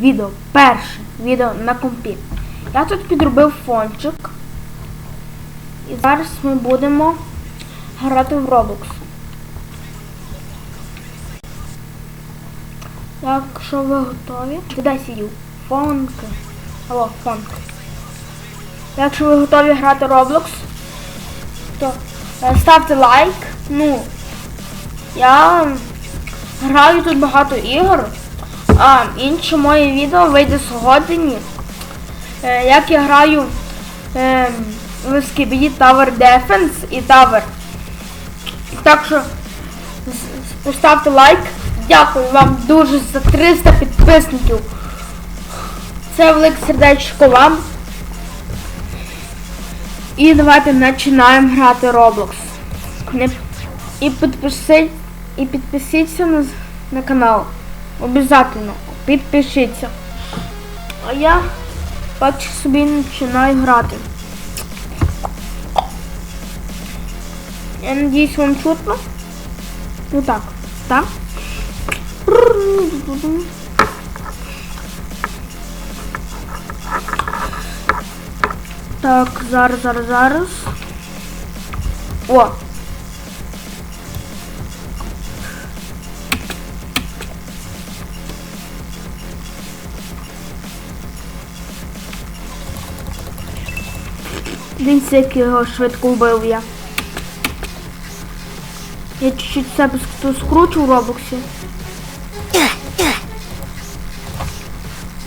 відео, перше відео на компі. Я тут підробив фончик. І зараз ми будемо грати в Roblox. Якщо ви готові. Де сидів? Фонки. Алло, фонки. Якщо ви готові грати Roblox, то е, ставте лайк. Ну, я граю тут багато ігор. А інше моє відео вийде сьогодні. Е, як я граю в Skibidi Tower Defense і Tower. Так що поставте лайк. Дякую вам дуже за 300 підписників. Це велике сердечко вам. І давайте починаємо грати Roblox. І підпишіть, і підпишіться на, на канал. Обязательно. Підпишіться. А я поки собі починаю грати. Я надіюсь, вам чутно. Ну так. Так. Так, зараз, зараз, зараз. О! Дивіться, як його швидко вбив я. Я чуть-чуть себе скручу в робоксі.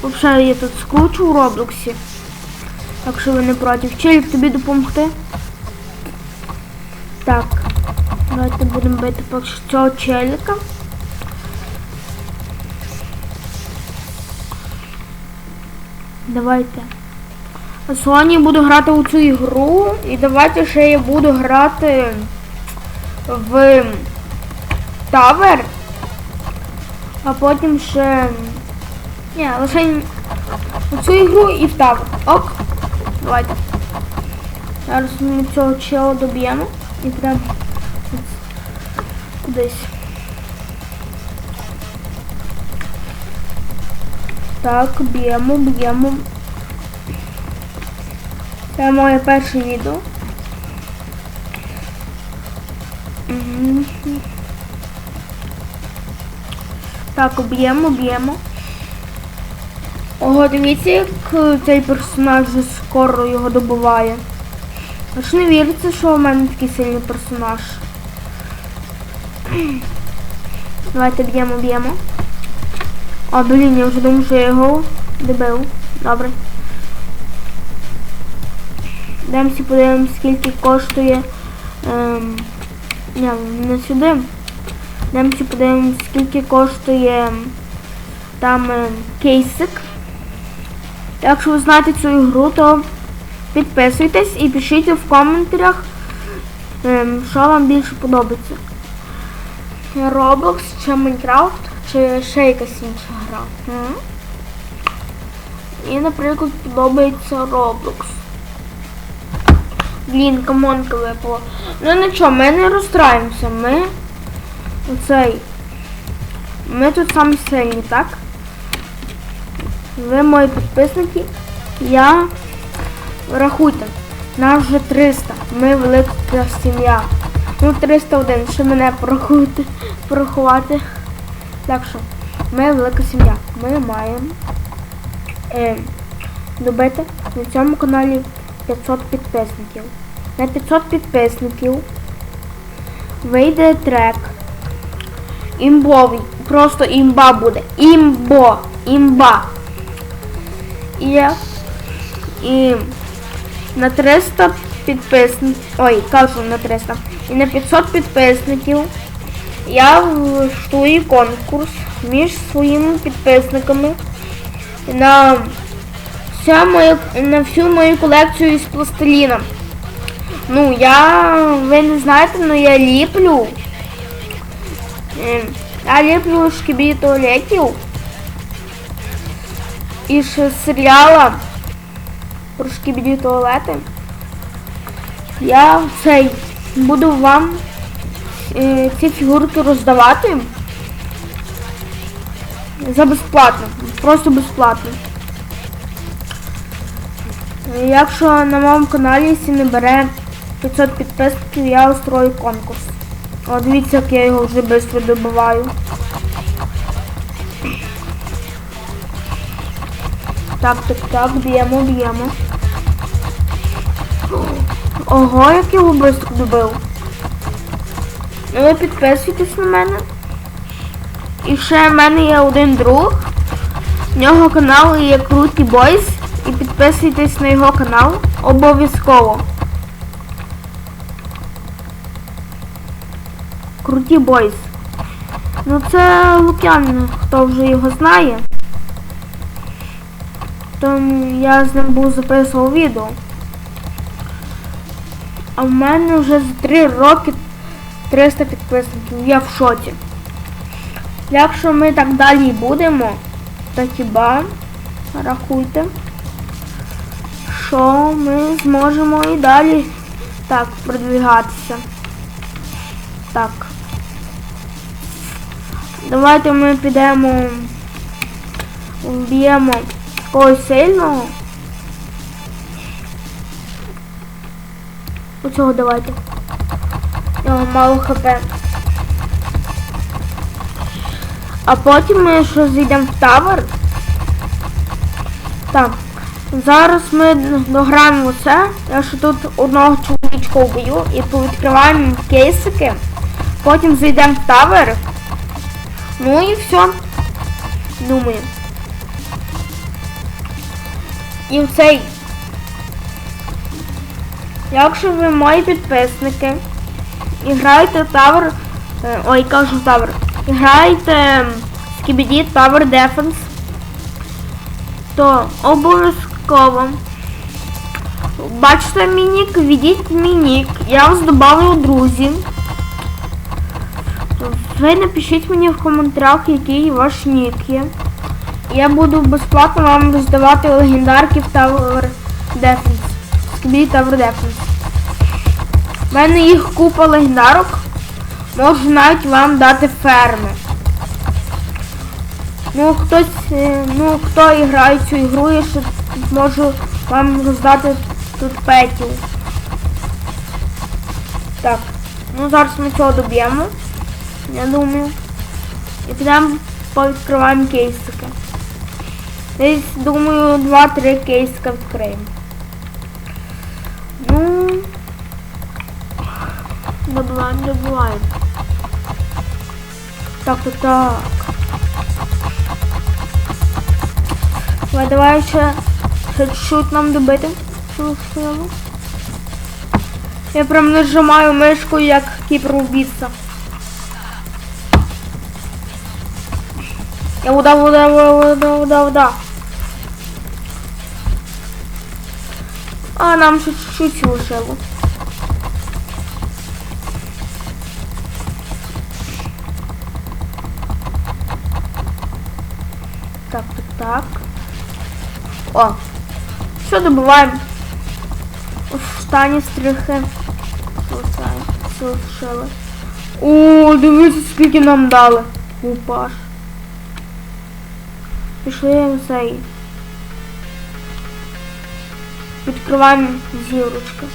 Взагалі я тут скручу в Роблоксі. Якщо ви не проти. Челік тобі допомогти. Так. Давайте будемо бити що цього челіка. Давайте. Сьогодні буду грати у цю ігру. І давайте ще я буду грати в Тавер. А потім ще... Ні, лише у цю ігру і в Тавер. Ок. Давайте. Зараз ми цього чела доб'ємо і прям кудись. Так, б'ємо, б'ємо. Це моє перше відео. Так, б'ємо, б'ємо. Ого, дивіться, як е, цей персонаж вже скоро його добуває. Аж не віриться, що у мене такий сильний персонаж. Давайте б'ємо, б'ємо. А, блін, я вже думаю, що я його добив. Добре. Йдемося подивимось, скільки коштує. Ем, ні, не сюди. Йдемося подивимось, скільки коштує там ем, кейсик. Якщо ви знаєте цю ігру, то підписуйтесь і пишіть в коментарях, ем, що вам більше подобається. Roblox чи Майнкрафт, чи ще якась інша гра. І, наприклад, подобається Roblox. Блін, камонка випала. Ну нічого, ми не розстраємося. Ми оцей. Ми тут самі сильні, так? Ви мої підписники. Я рахуйте. Нас вже 300. Ми велика сім'я. Ну 301. Ще мене порахуйте, порахувати. Так що, ми велика сім'я. Ми маємо е, добити на цьому каналі 500 підписників. На 500 підписників вийде трек. Імбовий. Просто імба буде. Імбо. Імба. І, і на 300 підписників. Ой, кажу на 300. І на 500 підписників я влаштую конкурс між своїми підписниками на вся моя, на всю мою колекцію із пластиліном. Ну, я, ви не знаєте, але я ліплю. Е, Я ліплю шкібі туалетів. І ще серіала про шкібіді туалети. Я цей буду вам е, ці фігурки роздавати. За безплатно. Просто безплатно. Якщо на моєму каналі якщо не бере 500 підписників, я устрою конкурс. О, дивіться, як я його вже швидко добиваю. Так, так, так, б'ємо, б'ємо. Ого, як його швидко добив. Ну ви підписуйтесь на мене. І ще в мене є один друг. В нього канал є Круті Бойс. І підписуйтесь на його канал обов'язково. Круті Бойс. Ну це Лук'ян, хто вже його знає. То я з ним був записував відео. А в мене вже за 3 роки 300 підписників. Я в шоці. Якщо ми так далі будемо, то хіба рахуйте, що ми зможемо і далі так продвигатися. Так. Давайте ми підемо вб'ємо когось сильного. Оцього давайте. У нього мало хп. А потім ми ще зайдемо в тавер. Так. Зараз ми дограємо це. Я ще тут одного чоловічка вб'ю і повідкриваємо кейсики. Потім зайдемо в тавер. Ну і все. Думаю. І в цей. Якщо ви мої підписники і граєте Tower, е, ой, кажу Tower, і граєте в Skibidi Tower Defense, то обов'язково бачите мій нік, введіть мій нік, я вас додав у друзі. Ви напишіть мені в коментарях, який ваш нік є. Я буду безплатно вам роздавати легендарки в Tower Defense. Skibidi Tower Defense. У мене їх купа легендарок. Можу навіть вам дати ферми. Ну, хтось, е, ну, хто грає цю ігру, я ще можу вам роздати тут петів. Так, ну зараз ми цього доб'ємо. Я думаю. І підемо повідкриваємо кейсики. Десь, думаю, 2-3 кейсика відкриємо. Ну... Добиваємо, добиваємо. Так, так, так. Давай, давай ще, чуть нам добити. Я прям нажимаю мишку як кіберубійця. Я вода, вода, вода, вода, вода. А, нам ще чуть-чуть лишило. Так, так, так. О! Що добуваємо? У штані стрихи. Залишили. О, дивіться, скільки нам дали. Упаш. Пішли в цей. Відкриваємо зірочки.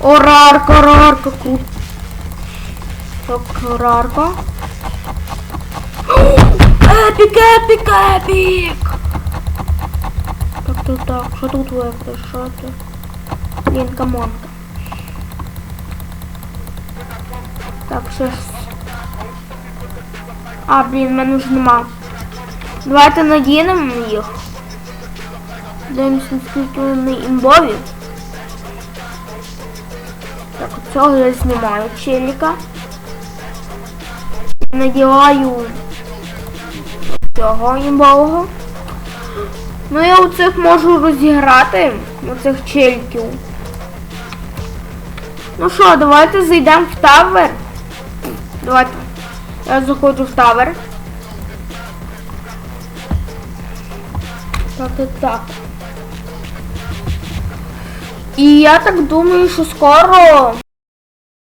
О, рарка, рарка, круто. Рарка. Епік, епік, епік! Так, так, так, що тут що тут? Блін, камонка. Так, ще. А, блін, в мене вже нема. Давайте надінемо їх. Дивимося, наскільки вони імбові. Так, цього я знімаю челіка. Надіваю цього імбового. Ну я у цих можу розіграти, у цих челіків. Ну що, давайте зайдемо в тавер. Давайте. Я заходжу в тавер. Так, так, так. І я так думаю, що скоро